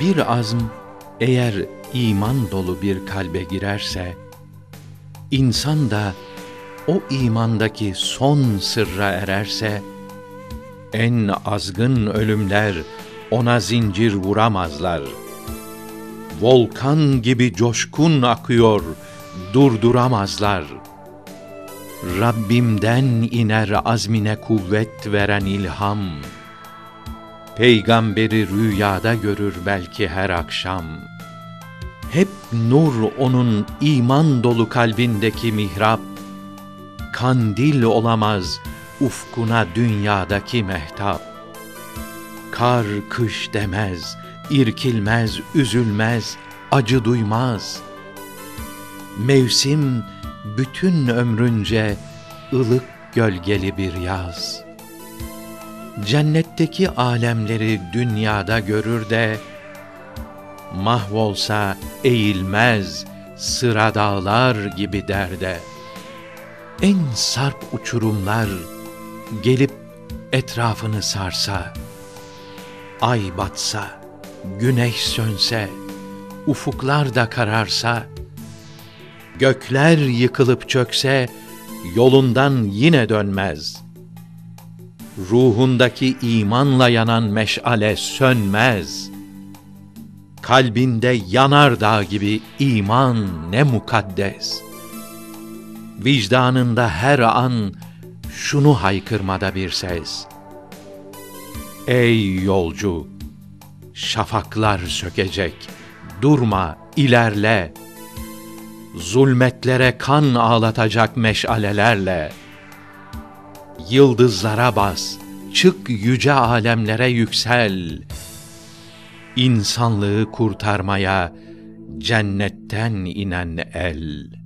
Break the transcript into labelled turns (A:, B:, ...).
A: Bir azm eğer iman dolu bir kalbe girerse, insan da o imandaki son sırra ererse, en azgın ölümler ona zincir vuramazlar. Volkan gibi coşkun akıyor, durduramazlar. Rabbimden iner azmine kuvvet veren ilham. Peygamberi rüyada görür belki her akşam. Hep nur onun iman dolu kalbindeki mihrap. Kandil olamaz ufkuna dünyadaki mehtap. Kar kış demez, irkilmez, üzülmez, acı duymaz. Mevsim bütün ömrünce ılık gölgeli bir yaz. Cennetteki alemleri dünyada görür de mahvolsa eğilmez sıra dağlar gibi derde. En sarp uçurumlar gelip etrafını sarsa, ay batsa, güneş sönse, ufuklar da kararsa, gökler yıkılıp çökse, yolundan yine dönmez. Ruhundaki imanla yanan meşale sönmez. Kalbinde yanar dağ gibi iman ne mukaddes. Vicdanında her an şunu haykırmada bir ses. Ey yolcu! Şafaklar sökecek, durma, ilerle. Zulmetlere kan ağlatacak meşalelerle. Yıldızlara bas, çık yüce alemlere yüksel. İnsanlığı kurtarmaya cennetten inen el.''